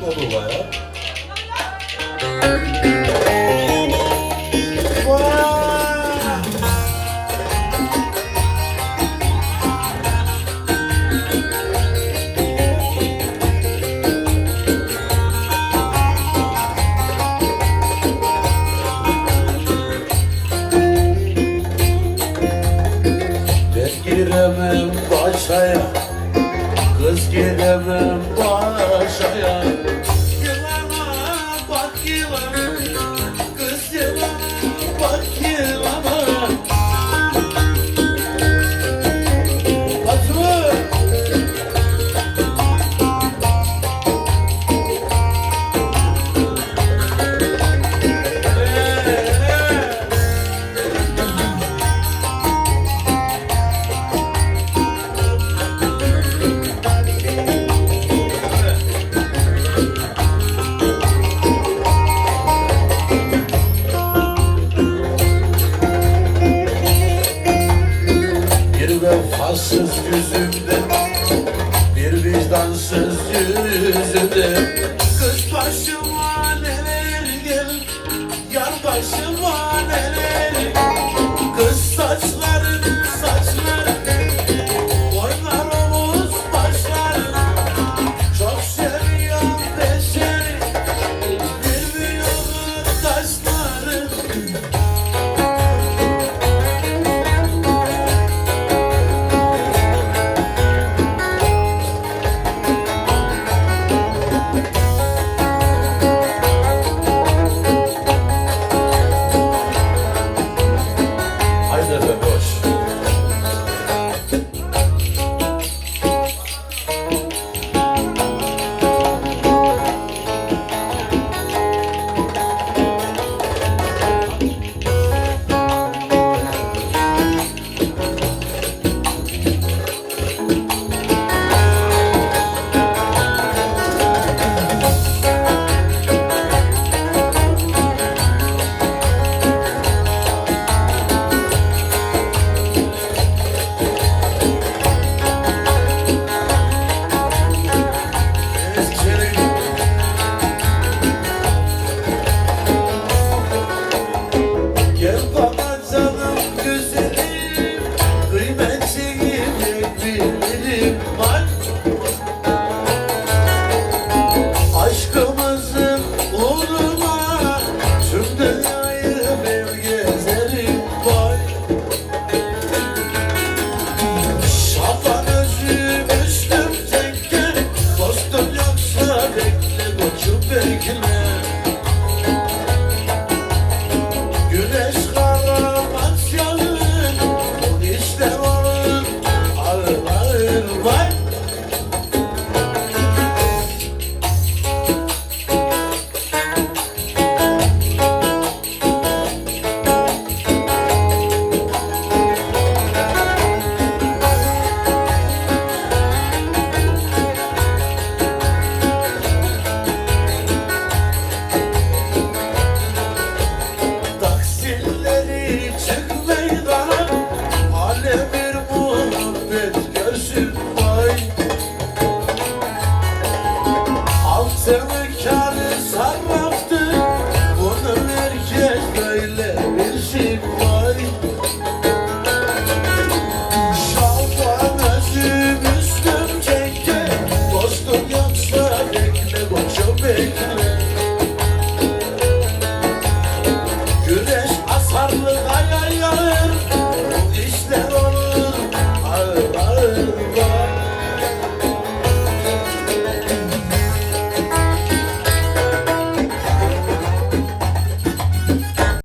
dolu bayağı. giremem paşaya Kız giremem söz yüzüne Kız başıma neler gel Yar başıma neler 와. Altını kârı sarma